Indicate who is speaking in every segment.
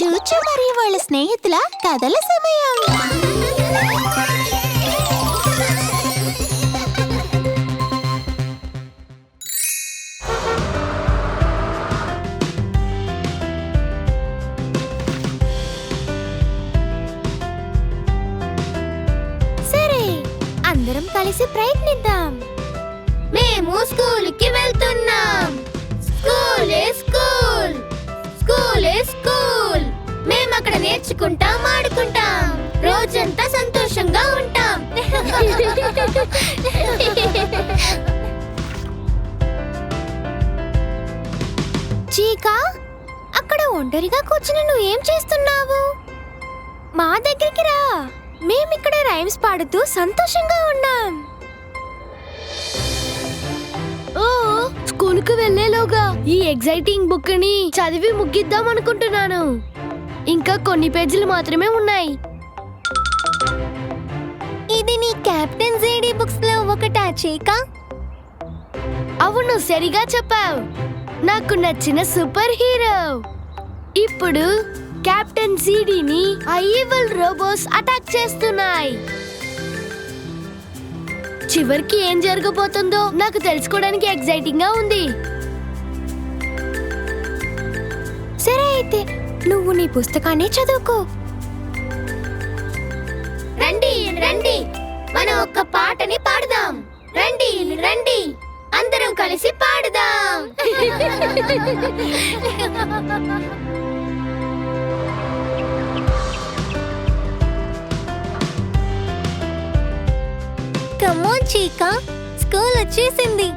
Speaker 1: చూచు మరియు వాళ్ళ స్నేహితుల కథల సమయం. సరే అందరం కలిసి ప్రయత్నిద్దాం.
Speaker 2: మేము స్కూల్కి వెళ్తున్నాం. స్కూల్ స్కూల్ నేర్చుకుంటాం ఆడుకుంటాం. రోజంతా సంతోషంగా ఉంటాం.
Speaker 1: చీకా అక్కడ ఒంటరిగా కూర్చుని నువ్వేం చేస్తున్నావు? మా దగ్గరికి రా. మేమిక్కడ రైమ్స్ పాడుతూ సంతోషంగా ఉన్నాం.
Speaker 2: ఓ స్కూల్ వెళ్ళేలోగా ఈ ఎగ్జైటింగ్ బుక్ని చదివి ముగిద్దాం అనుకుంటున్నాను. ఇంకా కొన్ని పేజీలు మాత్రమే ఉన్నాయి.
Speaker 1: ఇది నీ కెప్టెన్ జేడీ బుక్స్లో ఒకటా చీకా?
Speaker 2: అవును సరిగా చెప్పావు. నాకు నచ్చిన సూపర్ హీరో. ఇప్పుడు కెప్టెన్ జీడీని ఆ ఈవిల్ రోబోస్ అటాక్ చేస్తున్నాయి. చివరికి ఏం జరగబోతుందో నాకు తెలుసుకోవడానికి ఎగ్జైటింగ్గా ఉంది.
Speaker 1: సరే అయితే నువ్వు నీ పుస్తకాన్ని చదువుకో.
Speaker 2: రండి రండి. మనం ఒక్క పాటని పాడుదాం. రండి రండి. అందరం కలిసి పాడుదాం.
Speaker 1: కమోన్ చీకా స్కూల్ వచ్చేసింది.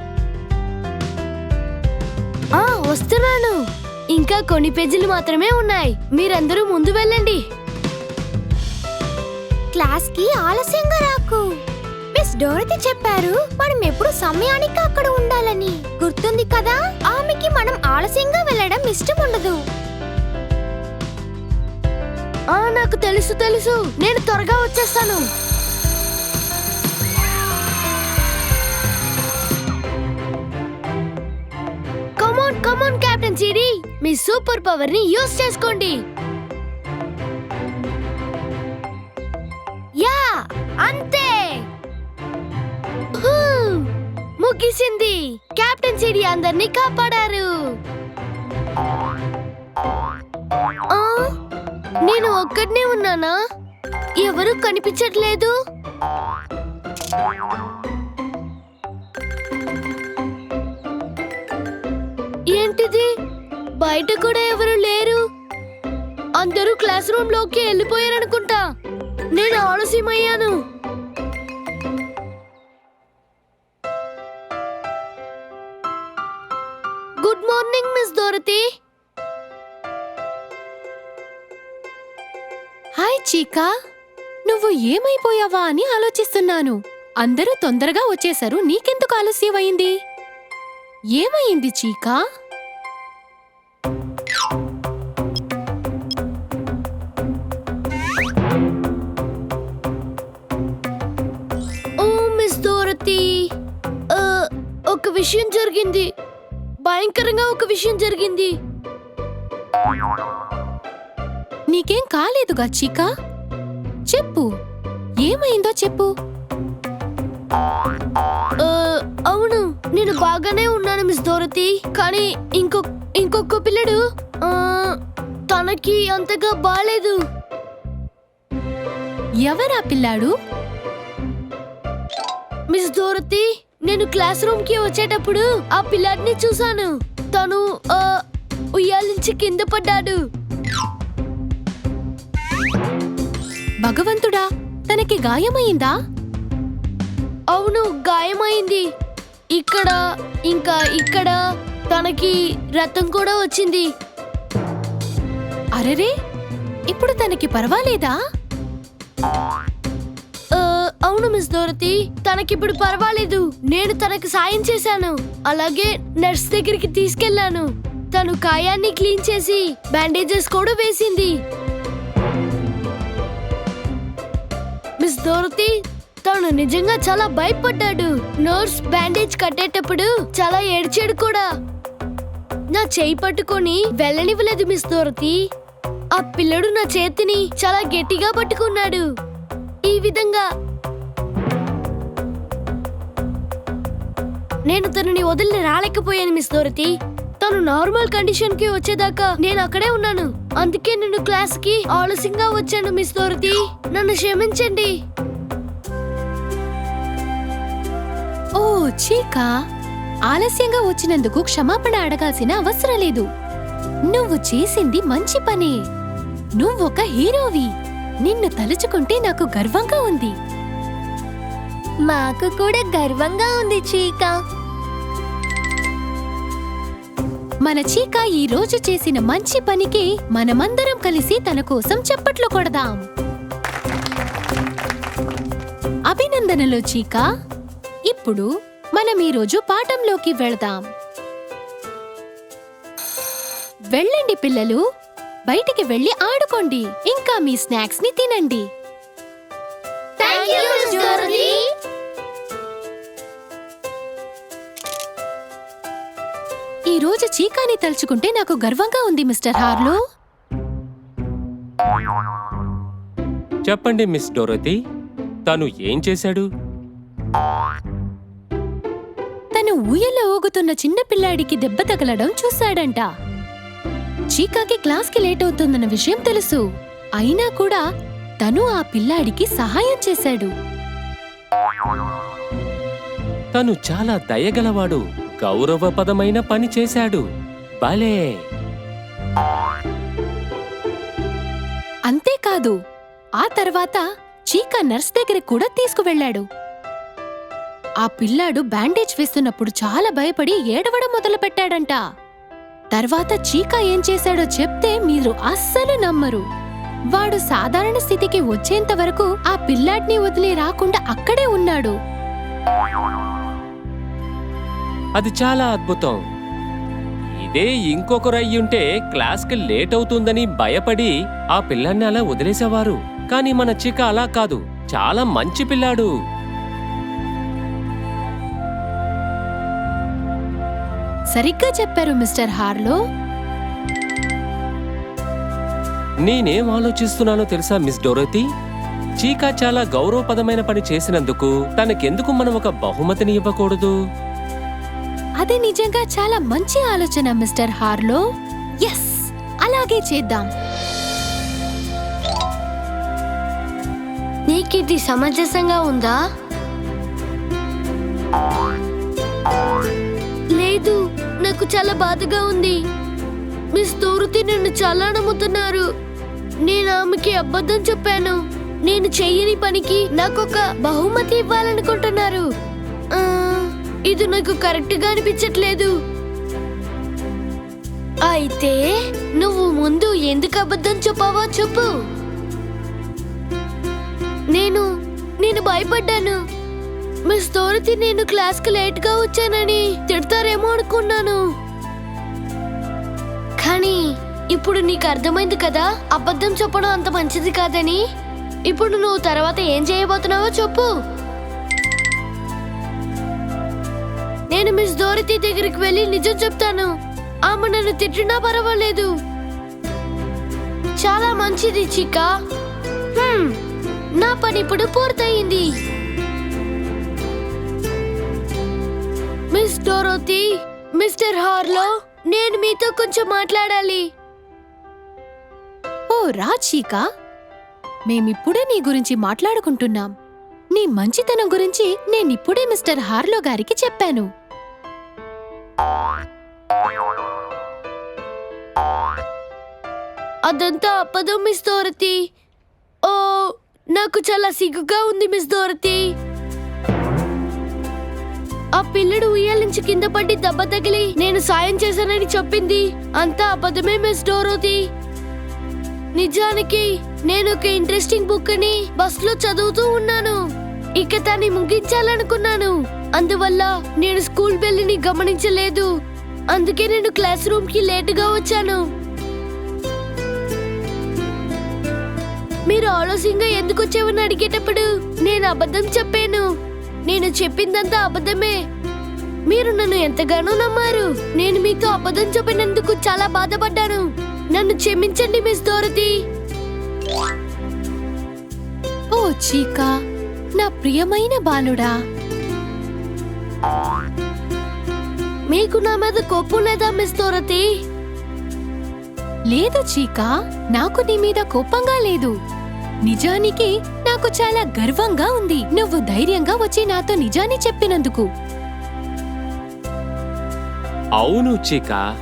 Speaker 2: ఆ వస్తున్నాను. ఇంకా కొన్ని పేజీలు మాత్రమే ఉన్నాయి. మీరందరూ ముందు వెళ్ళండి.
Speaker 1: క్లాస్కి ఆలస్యంగా రాకు. మిస్ డోరతి చెప్పారు మనం ఎప్పుడు సమయానికి అక్కడ ఉండాలని. గుర్తుంది కదా? ఆమెకి మనం ఆలస్యంగా వెళ్ళడం ఇష్టం ఉండదు.
Speaker 2: ఆ నాకు తెలుసు తెలుసు. నేను త్వరగా వచ్చేస్తాను. Come on captain C D super పవర్ని యూజ్ చేసుకోండి. యా అంతే. ముగిసింది. కెప్టెన్ సిడి అందరినీ కాపాడారు. ఆ నేను ఒక్కడనే ఉన్నానా? ఎవరు కనిపించట్లేదు. ఏంటిది? బయట కూడా ఎవరు లేరు. అందరూ క్లాస్ రూమ్లోకి వెళ్ళిపోయారనుకుంటా. నేను ఆలస్యమయ్యాను. Good morning miss Dorothy.
Speaker 3: Hi చీకా. నువ్వు ఏమైపోయావా అని ఆలోచిస్తున్నాను. అందరూ తొందరగా వచ్చేశారు. నీకెందుకు ఆలస్యమైంది? ఏమైంది చీకా?
Speaker 2: విషయం జరిగింది. భయంకరంగా ఒక విషయం జరిగింది.
Speaker 3: నీకేం కాలేదుగా చీకా? చెప్పు. ఏమైందో చెప్పు.
Speaker 2: అవును నేను బాగానే ఉన్నాను మిస్ దోరతి కానీ ఇంకో ఇంకొక పిల్లడు తనకి అంతగా బాలేదు.
Speaker 3: ఎవరా పిల్లాడు?
Speaker 2: మిస్ దోరతి నేను క్లాస్ రూమ్కి వచ్చేటప్పుడు ఆ పిల్లాడిని చూశాను. తను ఆ, ఉయ్యాల నుంచి కింద పడ్డాడు.
Speaker 3: భగవంతుడా తనకి గాయమైందా?
Speaker 2: అవును గాయమైంది. ఇక్కడ ఇంకా ఇక్కడ తనకి రక్తం కూడా వచ్చింది.
Speaker 3: అరరే ఇప్పుడు తనకి పర్వాలేదా?
Speaker 2: అవును మిస్ దోరతి తనకిప్పుడు పర్వాలేదు. నేను తనకు సాయం చేశాను. అలాగే నర్స్ దగ్గరికి తీసుకెళ్ళాను తను కాయాన్ని క్లీన్ చేసి బ్యాండేజెస్ కూడా వేసింది. మిస్ దోరతి తను నిజంగా చాలా భయపడ్డాడు. నర్స్ బ్యాండేజ్ కట్టేటప్పుడు చాలా ఏడ్చాడు కూడా. నా చేయి పట్టుకొని వెళ్ళనివ్వలేదు మిస్ దోరతి ఆ పిల్లడు నా చేతిని చాలా గట్టిగా పట్టుకున్నాడు. ఈ విధంగా నేను తనని వదిలి రాలేకపోయాను మిస్ దొరతి. తను నార్మల్ కండిషన్కి వచ్చేదాకా నేను అక్కడే ఉన్నాను. అందుకే నేను క్లాస్కి ఆలస్యంగా వచ్చాను మిస్ దొరతి. నన్ను క్షమించండి.
Speaker 3: ఓ చీకా. ఆలస్యంగా వచ్చినందుకు క్షమాపణ అడగాల్సిన అవసరం లేదు. నువ్వు చేసింది మంచి పనే. నువ్వొక హీరోవి. నిన్ను తలుచుకుంటే నాకు గర్వంగా ఉంది.
Speaker 1: మాకు కూడా గర్వంగా ఉంది చీక.
Speaker 3: మన చీక ఈ రోజు చేసిన మంచి పనికి మనమందరం కలిసి తన కోసం చప్పట్లు కొడదాం. అభినందనలు చీక. ఇప్పుడు మనం ఈ రోజు పాఠంలోకి వెళదాం. వెళ్ళండి పిల్లలు బయటికి వెళ్ళి ఆడుకోండి. ఇంకా మీ స్నాక్స్ని తినండి
Speaker 1: థ్యాంక్ యూ
Speaker 3: ఈ రోజు చీకాని తలుచుకుంటే నాకు గర్వంగా ఉంది మిస్టర్ హార్లో.
Speaker 4: చెప్పండి మిస్ డోరతి. తను ఏం చేశాడు?
Speaker 3: తను ఊయల్లో ఊగుతున్న చిన్న పిల్లాడికి దెబ్బ తగలడం చూశాడంట. చీకాకి క్లాస్కి లేట్ అవుతుందన్న విషయం తెలుసు. అయినా కూడా తను ఆ పిల్లాడికి సహాయం చేశాడు.
Speaker 4: తను చాలా దయగలవాడు. గౌరవపదమైన పని చేశాడు. భలే!
Speaker 3: అంతేకాదు ఆ తర్వాత చీకా నర్స్ దగ్గర కూడా తీసుకువెళ్ళాడు. ఆ పిల్లాడు బ్యాండేజ్ వేస్తున్నప్పుడు చాలా భయపడి ఏడవడం మొదలుపెట్టాడంట. తర్వాత చీకా ఏం చేశాడో చెప్తే మీరు అస్సలు నమ్మరు. వాడు సాధారణ స్థితికి వచ్చేంత వరకు ఆ పిల్లాడిని వదిలి రాకుండా అక్కడే ఉన్నాడు.
Speaker 4: అది చాలా అద్భుతం. ఇదే ఇంకొకరు అయ్యుంటే క్లాస్కి లేట్ అవుతుందని భయపడి ఆ పిల్లాన్ని అలా వదిలేసేవారు. కానీ మన చిక్క అలా కాదు. చాలా మంచి పిల్లాడు.
Speaker 3: సరిగ్గా చెప్పారు మిస్టర్ హార్లో.
Speaker 4: నేనేం ఆలోచిస్తున్నానో తెలుసా మిస్ డోరతి? చీకా చాలా గౌరవపదమైన పని చేసినందుకు తనకెందుకు మనం ఒక బహుమతిని ఇవ్వకూడదు?
Speaker 3: అది నిజంగా చాలా మంచి ఆలోచన మిస్టర్ హార్లో. ఎస్ అలాగే చేద్దాం.
Speaker 2: నీకిది సమంజసంగా ఉందా? లేదు నాకు చాలా బాధగా ఉంది. మిస్ తోరుతి నన్ను చాలా నమ్ముతున్నారు. నేను ఆమెకి అబద్ధం చెప్పాను. నేను చెయ్యని పనికి నాకు ఒక బహుమతి ఇవ్వాలనుకుంటున్నారు. ఆ, ఇది నాకు కరెక్ట్గా అనిపించట్లేదు. అయితే నువ్వు ముందు ఎందుకు అబద్ధం చెప్పావో చెప్పు. నేను నేను భయపడ్డాను. మిస్ దోరతి నేను క్లాస్కి లేట్గా వచ్చానని తిడతారేమో అనుకున్నాను. కానీ ఇప్పుడు నీకు అర్థమైంది కదా అబద్ధం చెప్పడం అంత మంచిది కాదని? ఇప్పుడు నువ్వు తర్వాత ఏం చేయబోతున్నావో చెప్పు. నేను మిస్ దోరతి దగ్గరికి వెళ్ళి నిజం చెప్తాను. ఆమె నన్ను తిట్టినా పర్వాలేదు. చాలా మంచిది చికా నా పని ఇప్పుడు పూర్తయింది. మిస్ డోరోతి మిస్టర్ హార్లో నేను మీతో కొంచెం మాట్లాడాలి.
Speaker 3: ఓ రా చీకా మేమిప్పుడే నీ గురించి మాట్లాడుకుంటున్నాం. నీ మంచితనం గురించి నేనిప్పుడే మిస్టర్ హార్లో గారికి చెప్పాను.
Speaker 2: అదంతా అప్పదు మిస్ దోరతి. ఓ నాకు చాలా సిగ్గుగా ఉంది మిస్ దోరతి. ఆ పిల్లడు ఉయ్యాల నుంచి కింద పడి దెబ్బ తగిలి నేను సాయం చేశానని చెప్పింది. అంతా అబద్ధమే మిస్ డోరోతి నిజానికి నేను ఒక ఇంట్రెస్టింగ్ బుక్ని బస్లో చదువుతూ ఉన్నాను. ఇక దాన్ని ముగించాలనుకున్నాను. అందువల్ల నేను స్కూల్ బెల్లిని గమనించలేదు. అందుకే నేను క్లాస్ రూమ్కి లేటుగా వచ్చాను. మీరు ఆలస్యంగా ఎందుకు వచ్చావని అడిగేటప్పుడు నేను అబద్ధం చెప్పాను. నేను చెప్పిందంతా అబద్ధమే. మీరు నన్ను ఎంతగానో నమ్మారు. నేను మీతో అబద్ధం చెప్పినందుకు చాలా బాధపడ్డాను. నన్ను క్షమించండి మిస్ దోరతి.
Speaker 5: ఓ చీకా నా ప్రియమైన బాలుడా.
Speaker 6: మీకు నా మీద కోపం లేదా మిస్ దోరతి?
Speaker 5: లేదు చీకా. నాకు నీ మీద కోపంగా లేదు. నిజానికి నాకు చాలా గర్వంగా ఉంది. నువ్వు ధైర్యంగా వచ్చి నాతో నిజాన్ని చెప్పినందుకు.
Speaker 4: అవును చీకా.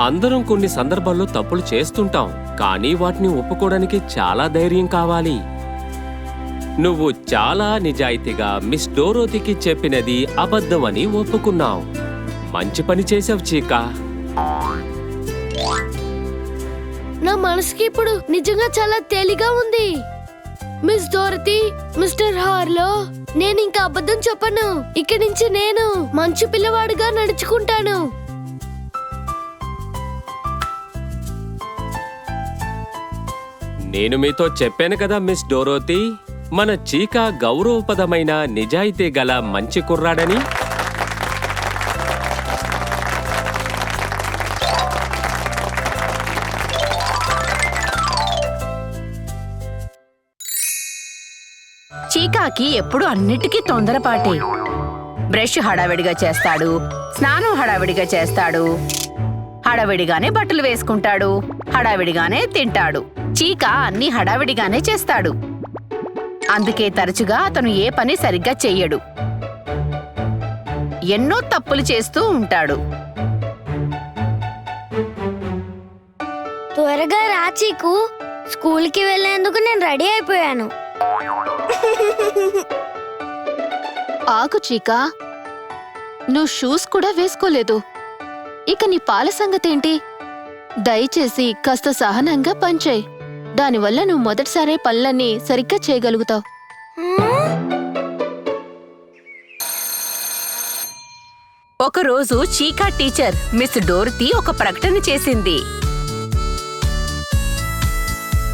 Speaker 4: అందరం కొన్ని సందర్భాల్లో తప్పులు చేస్తుంటాం. కానీ వాటిని ఒప్పుకోవడానికి చాలా ధైర్యం కావాలి. నువ్వు చాలా నిజాయితీగా మిస్ డోరోతికి చెప్పినది అబద్ధమని ఒప్పుకున్నావు. మంచి పని చేసావు చీకా.
Speaker 6: నా మనసుకి ఇప్పుడు నిజంగా చాలా తేలిగా ఉంది. మిస్ దోరతి మిస్టర్ హార్లో నేను ఇంకా అబద్ధం చెప్పను. ఇక్కడి నుంచి నేను మంచి పిల్లవాడిగా నడుచుకుంటాను.
Speaker 4: నేను మీతో చెప్పాను కదా మిస్ డోరోతి? మన చీకా గౌరవపదమైన నిజాయితీ గల మంచి కుర్రాడని?
Speaker 7: చీకాకి ఎప్పుడు అన్నిటికీ తొందరపాటే. బ్రష్ హడావిడిగా చేస్తాడు స్నానం హడావిడిగా చేస్తాడు హడావిడిగానే బట్టలు వేసుకుంటాడు హడావిడిగానే తింటాడు. చీక అన్ని హడావిడిగానే చేస్తాడు. అందుకే తరచుగా అతను ఏ పని సరిగ్గా చెయ్యడు. ఎన్నో తప్పులు చేస్తూ ఉంటాడు.
Speaker 8: త్వరగా రా చీకు. స్కూల్కి వెళ్ళేందుకు నేను రెడీ అయిపోయాను.
Speaker 5: ఆగు చీకా. నువ్వు షూస్ కూడా వేసుకోలేదు. ఇక నీ పాల సంగతేంటి? దయచేసి కాస్త సహనంగా పంచేయ్ దానివల్ల నువ్వు మొదటిసారే పనులన్నీ సరిగ్గా చేయగలుగుతావు.
Speaker 7: ఒకరోజు చీకా టీచర్ మిస్ డోర్తి ఒక ప్రకటన చేసింది.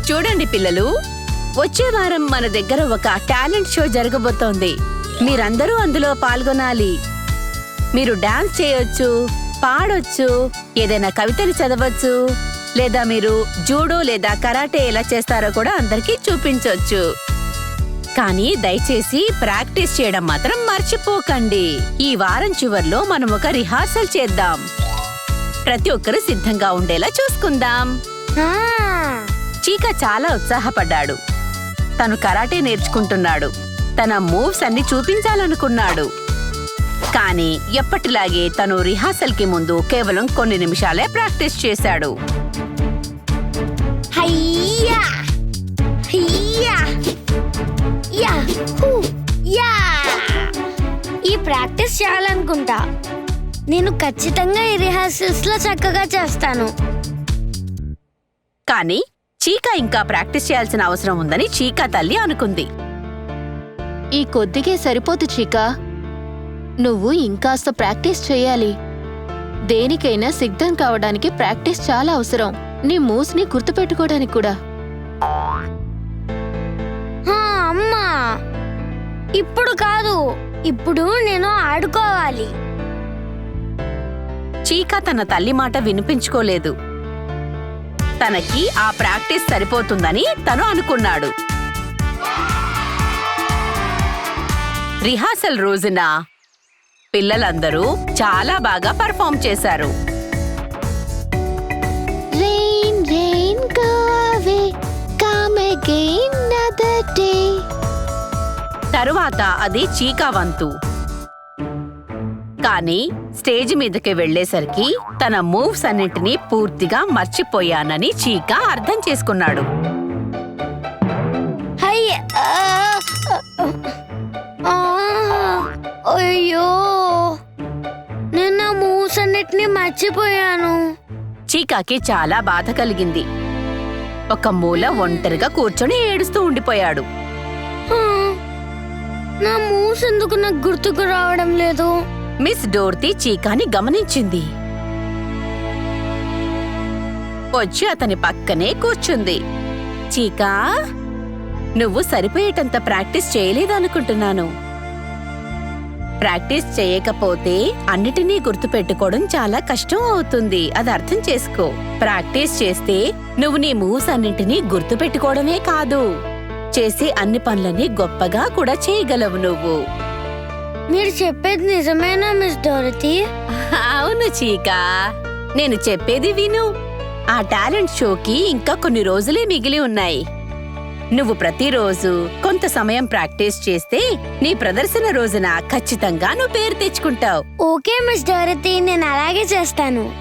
Speaker 7: చూడండి పిల్లలు వచ్చే వారం మన దగ్గర ఒక టాలెంట్ షో జరగబోతోంది. మీరందరూ అందులో పాల్గొనాలి. మీరు డాన్స్ చేయొచ్చు పాడొచ్చు ఏదైనా కవితలు చదవచ్చు లేదా మీరు జూడో లేదా కరాటే ఎలా చేస్తారో కూడా అందరికీ చూపించొచ్చు. కానీ దయచేసి ప్రాక్టీస్ చేయడం మాత్రం మర్చిపోకండి. ఈ వారం చివర్లో మనం ఒక రిహార్సల్ చేద్దాం. ప్రతి ఒక్కరూ సిద్ధంగా ఉండేలా చూసుకుందాం. చీక చాలా ఉత్సాహపడ్డాడు. తను కరాటే నేర్చుకుంటున్నాడు. తన మూవ్స్ అన్ని చూపించాలనుకున్నాడు. కానీ ఎప్పటిలాగే తను రిహార్సల్కి ముందు కేవలం కొన్ని నిమిషాలే ప్రాక్టీస్ చేశాడు.
Speaker 8: హయ్యా హయ్యా యా హూ, యా ఈ ప్రాక్టీస్ చేయాలనుకుంటా. నేను ఖచ్చితంగా ఈ రిహార్సల్స్లో చక్కగా చేస్తాను.
Speaker 7: కానీ చీక ఇంకా ప్రాక్టీస్ చేయాల్సిన అవసరం ఉందని చీకా తల్లి అనుకుంది.
Speaker 5: ఈ కొద్దిగే సరిపోదు చీకా. నువ్వు ఇంకాస్త ప్రాక్టీస్ చేయాలి. దేనికైనా సిద్ధం కావడానికి ప్రాక్టీస్ చాలా అవసరం. నీ మూవ్స్ని గుర్తుపెట్టుకోవడానికి కూడా.
Speaker 8: హా, అమ్మా. ఇప్పుడు కాదు. ఇప్పుడు నేను ఆడుకోవాలి.
Speaker 7: చీకా తన తల్లి మాట వినిపించుకోలేదు. తనకి ఆ ప్రాక్టీస్ సరిపోతుందని తను అనుకున్నాడు. రిహార్సల్ రోజున పిల్లలందరూ చాలా బాగా పర్ఫామ్ చేశారు. తరువాత అది చీకా వంతు కానీ స్టేజ్ మీదకి వెళ్ళేసరికి తన మూవ్స్ అన్నింటినీ పూర్తిగా మర్చిపోయానని చీకా అర్థం చేసుకున్నాడు.
Speaker 8: అయ్యో. మూవ్స్ అన్నిటిని మర్చిపోయాను.
Speaker 7: చీకాకి చాలా బాధ కలిగింది. ఒక మూల ఒంటరిగా కూర్చొని ఏడుస్తూ ఉండిపోయాడు.
Speaker 8: నా మూవ్స్ ఎందుకు నాకు గుర్తుకు రావడం లేదు.
Speaker 7: మిస్ డోర్తి చీకాని గమనించింది. వచ్చి అతని పక్కనే కూర్చుంది. చీకా నువ్వు సరిపోయేటంత ప్రాక్టీస్ చేయలేదనుకుంటున్నాను. ప్రాక్టీస్ చేయకపోతే అన్నిటినీ గుర్తుపెట్టుకోవడం చాలా కష్టం అవుతుంది. అది అర్థం చేసుకో. ప్రాక్టీస్ చేస్తే నువ్వు నీ మూవ్స్ అన్నింటినీ గుర్తుపెట్టుకోవడమే కాదు. చేసే అన్ని పనులని గొప్పగా కూడా చేయగలవు నువ్వు.
Speaker 2: మీరు చెప్పేది నిజమేనా మిస్ డోరతి?
Speaker 7: అవును చీకా. నేను చెప్పేది విను. ఆ టాలెంట్ షోకి ఇంకా కొన్ని రోజులే మిగిలి ఉన్నాయి. నువ్వు ప్రతిరోజు కొంత సమయం ప్రాక్టీస్ చేస్తే నీ ప్రదర్శన రోజున ఖచ్చితంగా నువ్వు పేరు తెచ్చుకుంటావు.
Speaker 2: ఓకే మిస్ డోరతి నేను అలాగే చేస్తాను.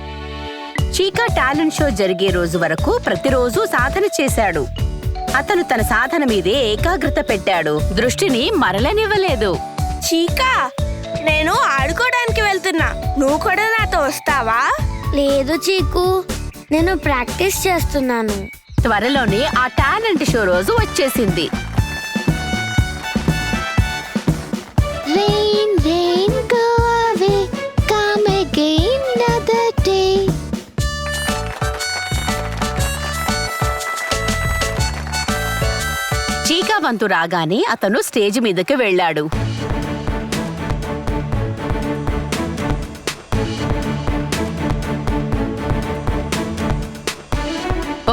Speaker 7: చీకా టాలెంట్ షో జరిగే రోజు వరకు ప్రతిరోజు సాధన చేశాడు. అతను తన సాధన మీదే ఏకాగ్రత పెట్టాడు. దృష్టిని మరలనివ్వలేదు.
Speaker 9: చీకా నేను ఆడుకోవడానికి వెళ్తున్నా. నువ్వు కూడా నాతో వస్తావా?
Speaker 2: లేదు చీకు నేను ప్రాక్టీస్ చేస్తున్నాను.
Speaker 7: త్వరలోనే ఆ టాలెంట్ షో రోజు వచ్చేసింది
Speaker 1: Rain, rain, go away. Come again another day.
Speaker 7: చీకా వంతు రాగానే అతను స్టేజ్ మీదకి వెళ్ళాడు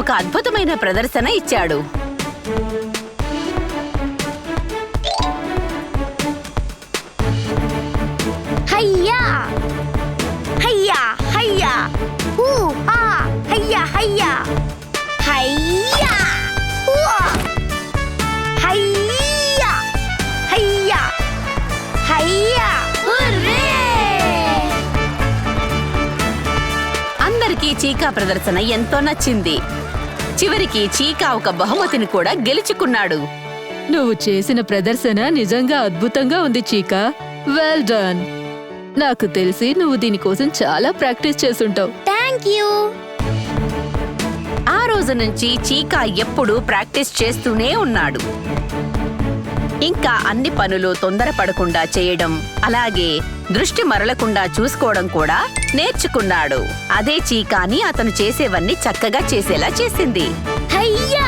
Speaker 7: ఒక అద్భుతమైన ప్రదర్శన ఇచ్చాడు. చీకా ప్రదర్శన ఎంతో నచ్చింది. చివరికి చీకా ఒక బహుమతిని కూడా గెలుచుకున్నాడు.
Speaker 10: నువ్వు చేసిన ప్రదర్శన నిజంగా అద్భుతంగా ఉంది చీకా. వెల్ డన్ నాకు తెలిసి నువ్వు దీనికోసం చాలా ప్రాక్టీస్ చేసుంటావు
Speaker 2: థ్యాంక్ యూ
Speaker 7: ఆ రోజు నుంచి చీకా ఎప్పుడూ ప్రాక్టీస్ చేస్తూనే ఉన్నాడు. ఇంకా అన్ని పనులు తొందరపడకుండా చేయడం అలాగే దృష్టి మరలకుండా చూసుకోవడం కూడా నేర్చుకున్నాడు. అదే చీకాని అతను చేసేవన్నీ చక్కగా చేసేలా చేసింది.
Speaker 2: హయ్యా!